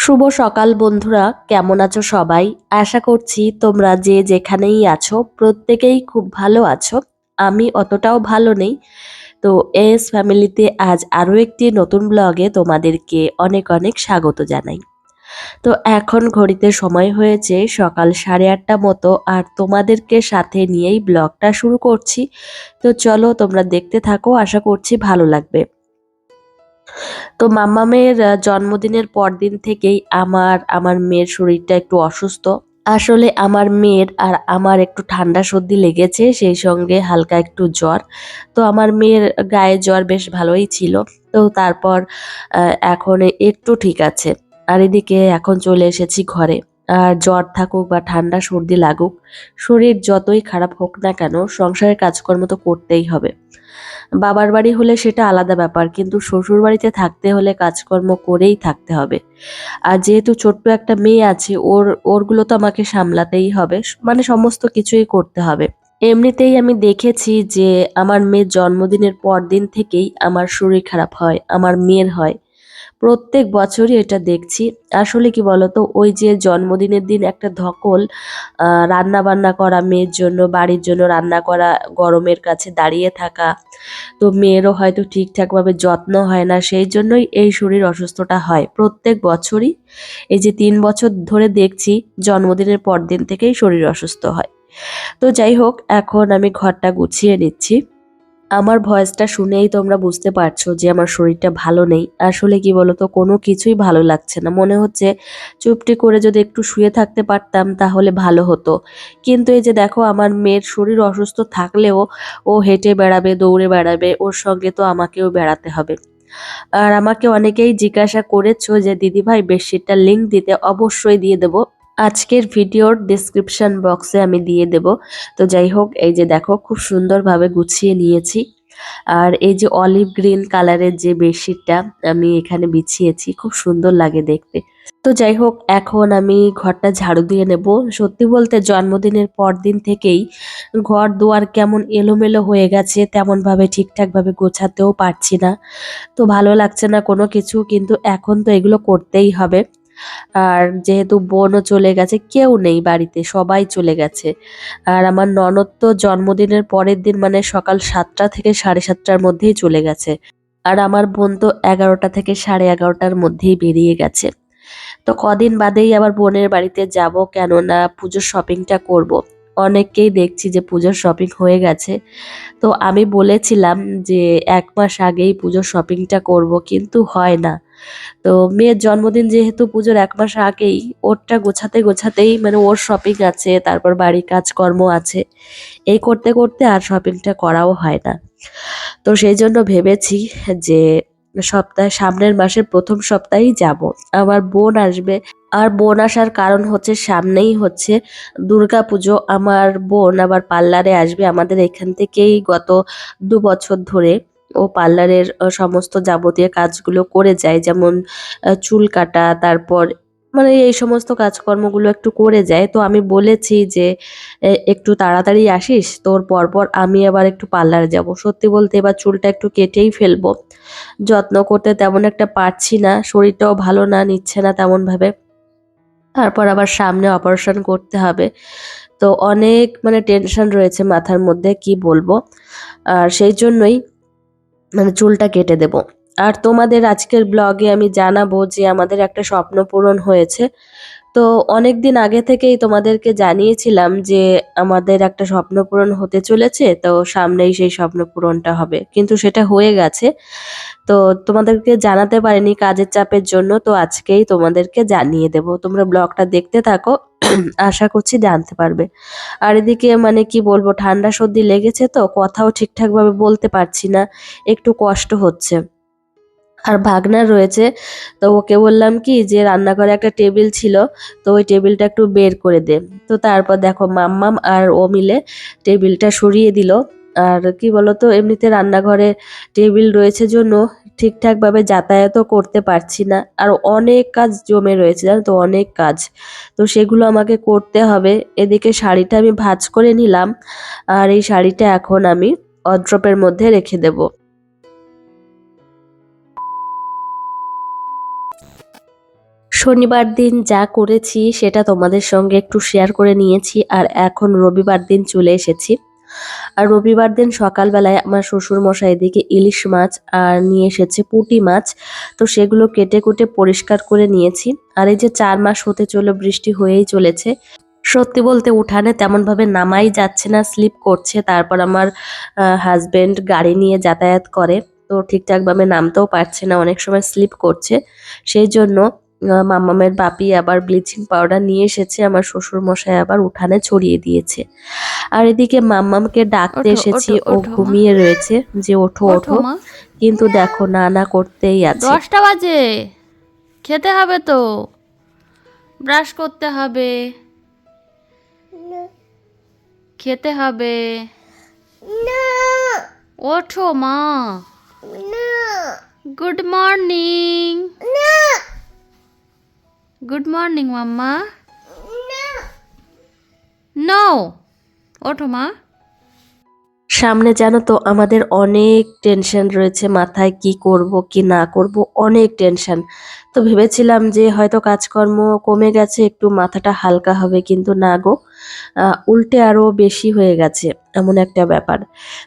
শুভ সকাল বন্ধুরা, কেমন আছো সবাই? আশা করছি তোমরা যে যেখানেই আছো, প্রত্যেকেই খুব ভালো আছো। আমি অতটাও ভালো নেই। তো এস ফ্যামিলিতে আজ আরও একটি নতুন ব্লগে তোমাদেরকে অনেক অনেক স্বাগত জানাই। তো এখন ঘড়িতে সময় হয়েছে সকাল সাড়ে আটটা মতো, আর তোমাদেরকে সাথে নিয়েই ব্লগটা শুরু করছি। তো চলো তোমরা দেখতে থাকো, আশা করছি ভালো লাগবে। তো মাম্মামের জন্মদিনের পরদিন থেকেই আমার আমার মেয়ের শরীরটা একটু অসুস্থ। আসলে আমার মেয়ের আর আমার একটু ঠান্ডা সর্দি লেগেছে, সেই সঙ্গে হালকা একটু জ্বর। তো আমার মেয়ের গায়ে জ্বর বেশ ভালোই ছিল। তো তারপর এখন একটু ঠিক আছে। আর এদিকে এখন চলে এসেছি ঘরে। জ্বর থাকুক বা ঠান্ডা, সর্দি লাগুক, শরীর যতই খারাপ হোক না কেন সংসারের কাজকর্ম তো করতেই হবে। বাবার বাড়ি হলে সেটা আলাদা ব্যাপার, কিন্তু শ্বশুর বাড়িতে থাকতে হলে কাজকর্ম করেই থাকতে হবে। আর যেহেতু ছোট্ট একটা মেয়ে আছে, ওর, ওরগুলো তো আমাকে সামলাতেই হবে মানে সমস্ত কিছুই করতে হবে। এমনিতেই আমি দেখেছি যে আমার মেয়ের জন্মদিনের পর দিন থেকেই আমার শরীর খারাপ হয়, আমার মেয়ের হয়। প্রত্যেক বছরই এটা দেখছি। আসলে কি বলতো, ওই যে জন্মদিনের দিন একটা ধকল রান্না বান্না করা, মেয়ের জন্য, বাড়ির জন্য রান্না করা, গরমের কাছে দাঁড়িয়ে থাকা, তো মেয়েরও হয়তো ঠিকঠাকভাবে যত্ন হয় না, সেই জন্যই এই শরীর অসুস্থটা হয়। প্রত্যেক বছরই এই যে তিন বছর ধরে দেখছি, জন্মদিনের পর দিন থেকেই শরীর অসুস্থ হয়। তো যাই হোক, এখন আমি ঘরটা গুছিয়ে নিচ্ছি। আমার ভয়েসটা শুনেই তোমরা বুঝতে পারছ যে আমার শরীরটা ভালো নেই। আসলে কি বলতো, কোনো কিছুই ভালো লাগছে না। মনে হচ্ছে চুপটি করে যদি একটু শুয়ে থাকতে পারতাম তাহলে ভালো হতো। কিন্তু এই যে দেখো, আমার মেয়ের শরীর অসুস্থ থাকলেও ও হেঁটে বেড়াবে, দৌড়ে বেড়াবে, ওর সঙ্গে তো আমাকেও বেড়াতে হবে। আর আমাকে অনেকেই জিজ্ঞাসা করেছ যে, দিদিভাই, বেডশিটটার লিঙ্ক দিতে অবশ্যই দিয়ে দেবো। আজকের ভিডিওর ডিসক্রিপশন বক্সে আমি দিয়ে দেব। তো যাই হোক, এই যে দেখো, খুব সুন্দরভাবে গুছিয়ে নিয়েছি। আর এই যে অলিভ গ্রিন কালারের যে বেডশিটটা আমি এখানে বিছিয়েছি, খুব সুন্দর লাগে দেখতে। তো যাই হোক, এখন আমি ঘরটা ঝাড়ু দিয়ে নেব। সত্যি বলতে জন্মদিনের পর দিন থেকেই ঘর দুয়ার কেমন এলোমেলো হয়ে গেছে, তেমনভাবে ঠিকঠাকভাবে গোছাতেও পারছি না। তো ভালো লাগছে না কোনো কিছু, কিন্তু এখন তো এগুলো করতেই হবে। আর যেহেতু বোনও চলে গেছে, কেউ নেই বাড়িতে, সবাই চলে গেছে। আর আমার ননদ তো জন্মদিনের পরের দিন মানে সকাল সাতটা থেকে সাড়ে সাতটার মধ্যেই চলে গেছে। আর আমার বোন তো এগারোটা থেকে সাড়ে এগারোটার মধ্যেই বেরিয়ে গেছে। তো কদিন বাদেই আবার বোনের বাড়িতে যাব কেননা পুজোর শপিংটা করব। অনেককেই দেখছি যে পুজোর শপিং হয়ে গেছে। তো আমি বলেছিলাম যে এক মাস আগেই পুজোর শপিংটা করব, কিন্তু হয় না। তো মেয়ের জন্মদিন যেহেতু পুজোর এক মাস আগেই, ওরটা গোছাতে গোছাতেই মানে ওর শপিং আছে, তারপর বাড়ির কাজকর্ম আছে। এই করতে করতে আর শপিংটা করাও হয় না। তো সেই জন্য ভেবেছি যে সপ্তাহে, সামনের মাসের প্রথম সপ্তাহেই যাব। আমার বোন আসবে। আর বোন আসার কারণ হচ্ছে, সামনেই হচ্ছে দুর্গা পুজো আমার বোন আবার পার্লারে আসবে আমাদের এখান থেকেই গত দু বছর ধরে। ও পার্লারের সমস্ত যাবতীয় কাজগুলো করে যায়, যেমন চুল কাটা, তারপর মানে এই সমস্ত কাজকর্মগুলো একটু করে যায়। তো আমি বলেছি যে একটু তাড়াতাড়ি আসিস, তোর পরপর আমি আবার একটু পার্লারে যাব। সত্যি বলতে এবার চুলটা একটু কেটেই ফেলব। যত্ন করতে তেমন একটা পারছি না, শরীরটাও ভালো না, নিচ্ছে না তেমনভাবে। তারপর আবার সামনে অপারেশন করতে হবে। তো অনেক মানে টেনশন রয়েছে মাথার মধ্যে, কি বলব? আর সেই জন্যই মানে চুলটা কেটে দেব। আর তোমাদের আজকের ব্লগে আমি জানাব যে আমাদের একটা স্বপ্ন পূরণ হয়েছে। তো অনেক দিন আগে থেকেই তোমাদেরকে জানিয়েছিলাম যে আমাদের একটা স্বপ্ন পূরণ হতে চলেছে, তো সামনেই সেই স্বপ্ন পূরণটা হবে। কিন্তু সেটা হয়ে গেছে। তো তোমাদেরকে জানাতে পারিনি কাজের চাপের জন্য, তো আজকেই তোমাদেরকে জানিয়ে দেব। তোমরা ব্লগটা দেখতে থাকো, আশা করছি জানতে পারবে। আর এদিকে মানে কি বলব, ঠান্ডা সর্দি লেগেছে তো, কথাও ঠিকঠাকভাবে বলতে পারছি না, একটু কষ্ট হচ্ছে। আর ভাগনা রয়েছে, তো ওকে বললাম কি যে রান্নাঘরে একটা টেবিল ছিল, তো ওই টেবিলটা একটু বের করে দে। তো তারপর দেখো মাম্মাম আর ও মিলে টেবিলটা সরিয়ে দিল। আর কি বলতো, এমনিতে রান্নাঘরে টেবিল রয়েছে জন্য ঠিকঠাকভাবে যাতায়াতও করতে পারছি না। আর অনেক কাজ জমে রয়েছে, জানো তো, অনেক কাজ। তো সেগুলো আমাকে করতে হবে। এদিকে শাড়িটা আমি ভাঁজ করে নিলাম, আর এই শাড়িটা এখন আমি অড্রপের মধ্যে রেখে দেবো। শনিবার দিন যা করেছি সেটা তোমাদের সঙ্গে একটু শেয়ার করে নিয়েছি আর এখন রবিবার দিন চলে এসেছি। আর রবিবার দিন সকালবেলায় আমার শ্বশুর মশাই এদিকে ইলিশ মাছ আর নিয়ে এসেছে পুঁটি মাছ। তো সেগুলো কেটে কুটে পরিষ্কার করে নিয়েছি। আর এই যে চার মাস হতে চলো বৃষ্টি হয়েই চলেছে। সত্যি বলতে উঠানে তেমনভাবে নামাই যাচ্ছে না স্লিপ করছে। তারপর আমার হাজব্যান্ড গাড়ি নিয়ে যাতায়াত করে। তো ঠিকঠাকভাবে নামতেও পারছে না, অনেক সময় স্লিপ করছে। সেই জন্য আহ, মাম্মামের বাপি আবার ব্লিচিং পাউডার নিয়ে এসেছে আমার শ্বশুর মশাই আবার উঠানে ছড়িয়ে দিয়েছে। আর এদিকে মাম্মামকে ডাকতে এসেছি ও ঘুমিয়ে রয়েছে যে ওঠো ওঠো মা। কিন্তু দেখো না না করতেই আছে। দশটা বাজে খেতে হবে তো ব্রাশ করতে হবে খেতে হবে। ওঠো মা। Good morning. Good morning mumma no ওঠো মা সামনে জানো তো আমাদের অনেক টেনশন রয়েছে মাথায় কি করব কি না করব অনেক টেনশন তো ভেবেছিলাম যে হয়তো কাজকর্ম কমে গেছে একটু মাথাটা হালকা হবে কিন্তু না গো আহ, উল্টে আরও বেশি হয়ে গেছে এমন একটা ব্যাপার।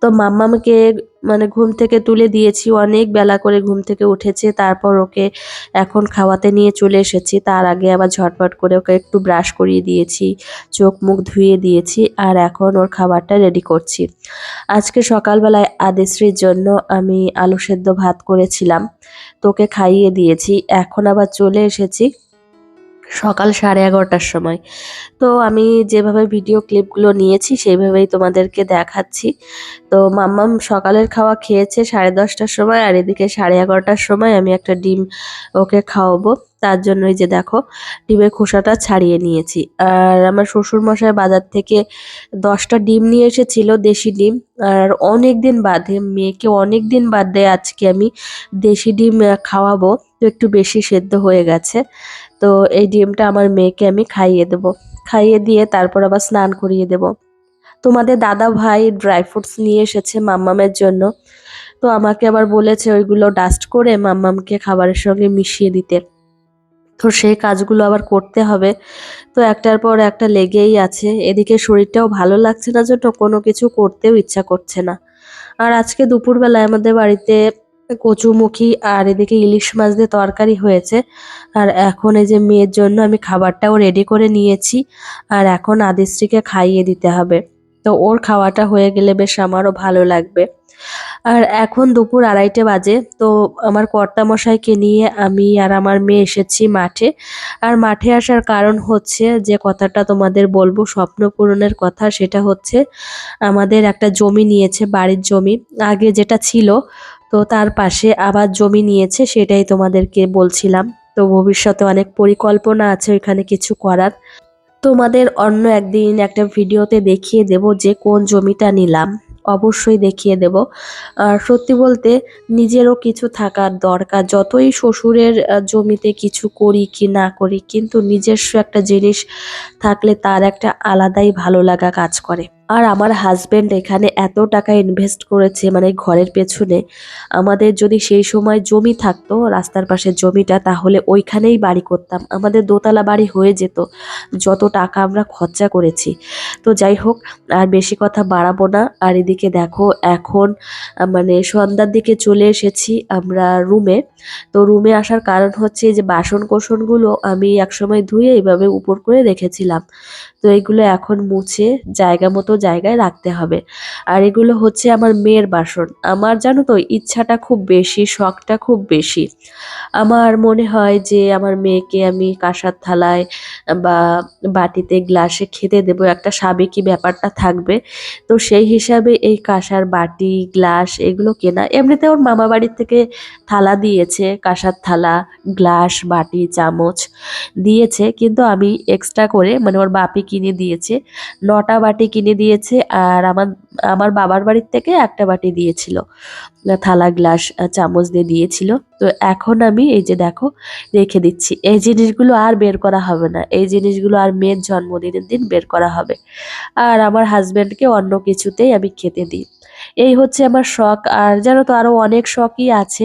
তো মাম্মামকে মানে ঘুম থেকে তুলে দিয়েছি। অনেক বেলা করে ঘুম থেকে উঠেছে। তারপর ওকে এখন খাওয়াতে নিয়ে চলে এসেছি। তার আগে আবার ঝটপট করে ওকে একটু ব্রাশ করিয়ে দিয়েছি, চোখ মুখ ধুয়ে দিয়েছি আর এখন ওর খাবারটা রেডি করছি। আজকে সকালবেলায় আদেশ্রীর জন্য আমি আলু সেদ্ধ ভাত করেছিলাম। তোকে খাইয়ে দিয়েছি। এখন আবার চলে এসেছি সকাল সাড়ে এগারোটার সময়। তো আমি যেভাবে ভিডিও ক্লিপগুলো নিয়েছি, সেইভাবেই তোমাদেরকে দেখাচ্ছি। তো মাম্মাম সকালের খাওয়া খেয়েছে সাড়ে দশটার সময় আর এদিকে সাড়ে এগারোটার সময় আমি একটা ডিম ওকে খাওয়াবো। তার জন্যই যে দেখো, ডিমের খোসাটা ছাড়িয়ে নিয়েছি। আর আমার শ্বশুর মশাই বাজার থেকে দশটা ডিম নিয়ে এসেছিল, দেশি ডিম। আর অনেক দিন বাদে, মেয়েকে অনেক দিন বাদে আজকে আমি দেশি ডিম খাওয়াবো। তো একটু বেশি সেদ্ধ হয়ে গেছে। তো এই ডিমটা আমার মেয়েকে আমি খাইয়ে দেব। খাইয়ে দিয়ে তারপর আবার স্নান করিয়ে দেব। তোমাদের দাদা ভাই ড্রাই ফ্রুটস নিয়ে এসেছে মাম্মামের জন্য। তো আমাকে আবার বলেছে ওইগুলো ডাস্ট করে মাম্মামকে খাবারের সঙ্গে মিশিয়ে দিতে। তো সেই কাজগুলো আবার করতে হবে। তো একটার পর একটা লেগেই আছে। এদিকে শরীরটাও ভালো লাগছে না জন্য কোনো কিছু করতেও ইচ্ছা করছে না। আর আজকে দুপুরবেলায় আমাদের বাড়িতে কচুমুখী আর এদিকে ইলিশ মাছ দিয়ে তরকারি হয়েছে। আর এখন এই যে মেয়ের জন্য আমি খাবারটাও রেডি করে নিয়েছি। আর এখন আদিশ্রীকে খাইয়ে দিতে হবে। তো ওর খাওয়াটা হয়ে গেলে বেশ আমারও ভালো লাগবে। আর এখন দুপুর আড়াইটে বাজে। তো আমার কর্তামশাইকে নিয়ে আমি আর আমার মেয়ে এসেছি মাঠে। আর মাঠে আসার কারণ হচ্ছে যে কথাটা তোমাদের বলব, স্বপ্ন পূরণের কথা সেটা হচ্ছে, আমাদের একটা জমি নিয়েছে, বাড়ির জমি। আগে যেটা ছিল তো তার পাশে আবার জমি নিয়েছে, সেটাই তোমাদেরকে বলছিলাম। তো ভবিষ্যতে অনেক পরিকল্পনা আছে ওইখানে কিছু করার। তোমাদের অন্য একদিন একটা ভিডিওতে দেখিয়ে দেব যে কোন জমিটা নিলাম। অবশ্যই দেখিয়ে দেব। আর সত্যি বলতে নিজেরও কিছু থাকার দরকার। যতই শ্বশুরের জমিতে কিছু করি কি না করি, কিন্তু নিজস্ব একটা জিনিস থাকলে তার একটা আলাদাই ভালো লাগা কাজ করে। আর আমার হাজবেন্ড এখানে এত টাকা ইনভেস্ট করেছে মানে ঘরের পেছনে। আমাদের যদি সেই সময় জমি থাকতো, রাস্তার পাশে জমিটা, তাহলে ওইখানেই বাড়ি করতাম। আমাদের দোতলা বাড়ি হয়ে যেত, যত টাকা আমরা খরচা করেছি। তো যাই হোক, আর বেশি কথা বাড়াবো না। আর এদিকে দেখো, এখন মানে সন্ধ্যার দিকে চলে এসেছি আমরা রুমে তো রুমে আসার কারণ হচ্ছে যে বাসন কোসনগুলো আমি একসময় ধুয়ে এইভাবে উপর করে রেখেছিলাম। তো এগুলো এখন মুছে, জায়গা মতো জায়গায় রাখতে হবে। আর এগুলো হচ্ছে আমার মেয়ের বাসন। আমার জানো তো ইচ্ছাটা খুব বেশি, শখটা খুব বেশি। আমার মনে হয় যে আমার মেয়েকে আমি কাঁসার থালায় বা বাটিতে গ্লাসে খেতে দেবো, একটা সাবেকি ব্যাপারটা থাকবে। তো সেই হিসাবে এই কাঁসার বাটি, গ্লাস এগুলো কেনা। এমনিতে ওর মামা বাড়ির থেকে থালা দিয়েছে, কাঁসার থালা, গ্লাস, বাটি, চামচ দিয়েছে। কিন্তু আমি এক্সট্রা করে মানে ওর বাপি কিনে দিয়েছে, নটা বাটি কিনে দিয়ে দিয়েছে আর আমার আমার বাবার বাড়ির থেকে একটা বাটি দিয়েছিল। থালা গ্লাস চামচ দিয়ে দিয়েছিল। তো এখন আমি এই যে দেখো, রেখে দিচ্ছি। এই জিনিসগুলো আর বের করা হবে না। এই জিনিসগুলো আর মেয়ের জন্মদিনের দিন বের করা হবে। আর আমার হাজব্যান্ডকে অন্য কিছুতেই আমি খেতে দিই। এই হচ্ছে আমার শখ। আর জানো তো আরও অনেক শখই আছে।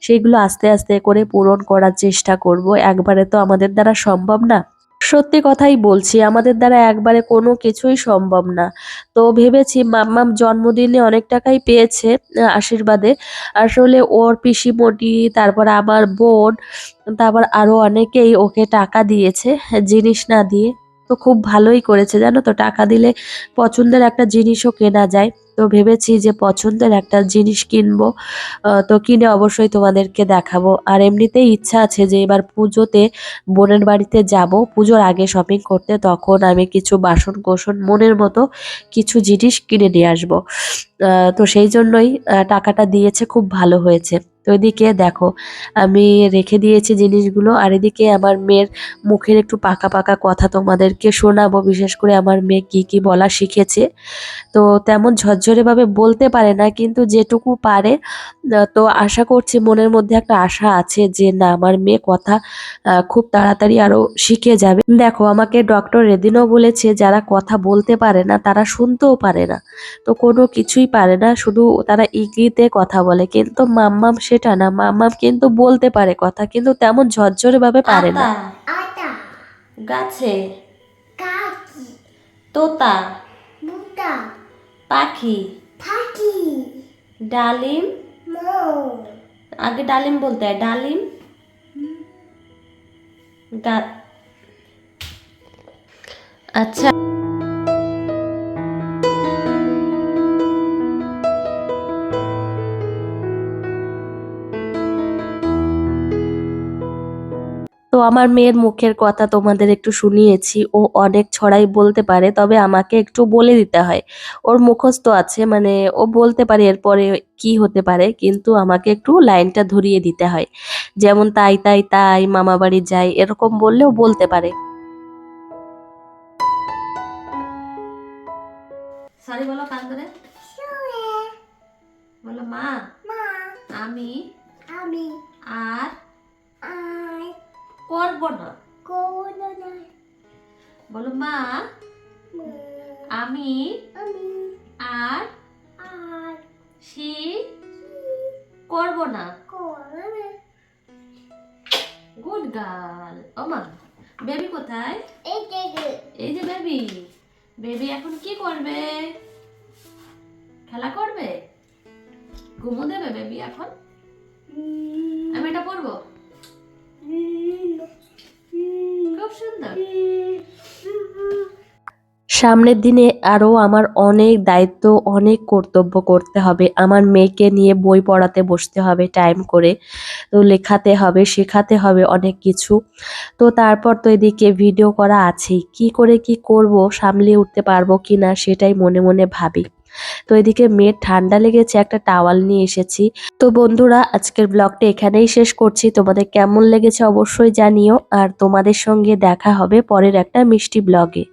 সেইগুলো আস্তে আস্তে করে পূরণ করার চেষ্টা করব। একবারে তো আমাদের দ্বারা সম্ভব না। সত্যি কথাই বলছি, আমাদের দ্বারা একবারে কোনো কিছুই সম্ভব না। তো ভেবেছি মাম্মাম জন্মদিনে অনেক টাকাই পেয়েছে আশীর্বাদে। আসলে ওর পিসিমটি তারপর আমার বোন, তারপর আরও অনেকেই ওকে টাকা দিয়েছে, জিনিস না দিয়ে। তো খুব ভালোই করেছে, জানো তো? টাকা দিলে পছন্দের একটা জিনিসও কেনা যায়। তো ভেবেছি যে পছন্দের একটা জিনিস কিনবো তো কিনে অবশ্যই তোমাদেরকে দেখাবো। আর এমনিতেই ইচ্ছা আছে যে এবার পুজোতে বোনের বাড়িতে যাব, পুজোর আগে শপিং করতে, তখন আমি কিছু বাসন কোসন মনের মতো কিছু জিনিস কিনে নিয়ে আসব। তো সেই জন্যই টাকাটা দিয়েছে, খুব ভালো হয়েছে। তো এদিকে দেখো, আমি রেখে দিয়েছি জিনিসগুলো, আর এদিকে আমার মেয়ের মুখের একটু পাকা পাকা কথা তোমাদেরকে শোনাবো, বিশেষ করে আমার মেয়ে কি কি বলা শিখেছে। তো তেমন ঝরঝরে ভাবে বলতে পারে না, কিন্তু যেটুকু পারে তো আশা করছি মনের মধ্যে একটা আশা আছে যে না, আমার মেয়ে কথা খুব তাড়াতাড়ি আরও শিখে যাবে। দেখো, আমাকে ডক্টর এদিনও বলেছে, যারা কথা বলতে পারে না, তারা শুনতেও পারে না। তো কোনো কিছুই পারে না, শুধু তারা ইঙ্গিতে কথা বলে। কিন্তু মাম্মাম সেটা না মাম্মাম কিন্তু বলতে পারে কথা কিন্তু তেমন ঝরঝরে ভাবে পারে না। গাছে। তোতা। পাখি। ডালিম। আগে ডালিম বলতে হয় ডালিম। গা- আচ্ছা। আমার মেয়ের মুখের কথা তোমাদের একটু শুনিয়েছি। ও অনেক ছড়াই বলতে পারে, তবে আমাকে একটু বলে দিতে হয়। ওর মুখস্থ আছে মানে ও বলতে পারে এরপরে কি হতে পারে, কিন্তু আমাকে একটু লাইনটা ধরিয়ে দিতে হয়। যেমন তাই তাই তাই, মামা বাড়ি যাই, এরকম বললেও বলতে পারে। সরি বলো, কান গুড গার্ল। ওমা বেবি কোথায়? এই যে বেবি বেবি এখন কি করবে? খেলা করবে? ঘুমো দেবে বেবি এখন? আমি এটা পরবো। খুব সুন্দর। সামনের দিনে আরও আমার অনেক দায়িত্ব, অনেক কর্তব্য করতে হবে। আমার মেয়েকে নিয়ে বই পড়াতে বসতে হবে টাইম করে। তো লেখাতে হবে, শেখাতে হবে অনেক কিছু। তো তারপর তো এদিকে ভিডিও করা আছেই। কি করে কি করব, সামলে উঠতে পারব কি না সেটাই মনে মনে ভাবি। তো এদিকে মেয়ের ঠান্ডা লেগেছে, একটা টাওয়াল নিয়ে এসেছি। তো বন্ধুরা, আজকের ব্লগটা এখানেই শেষ করছি। তোমাদের কেমন লেগেছে অবশ্যই জানিও। আর তোমাদের সঙ্গে দেখা হবে পরের একটা মিষ্টি ব্লগে